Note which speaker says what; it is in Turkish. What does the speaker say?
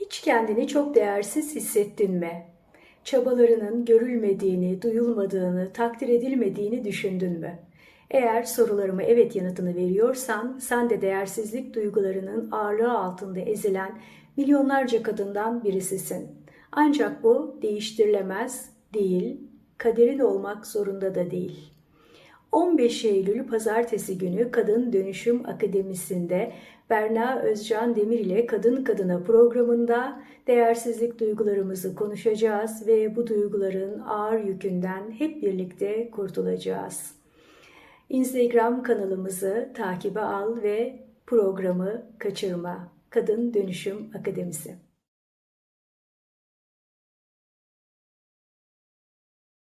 Speaker 1: Hiç kendini çok değersiz hissettin mi? Çabalarının görülmediğini, duyulmadığını, takdir edilmediğini düşündün mü? Eğer sorularıma evet yanıtını veriyorsan, sen de değersizlik duygularının ağırlığı altında ezilen milyonlarca kadından birisisin. Ancak bu değiştirilemez değil, kaderin olmak zorunda da değil. 15 Eylül Pazartesi günü Kadın Dönüşüm Akademisi'nde Berna Özcan Demir ile Kadın Kadına programında değersizlik duygularımızı konuşacağız ve bu duyguların ağır yükünden hep birlikte kurtulacağız. Instagram kanalımızı takibe al ve programı kaçırma. Kadın Dönüşüm Akademisi.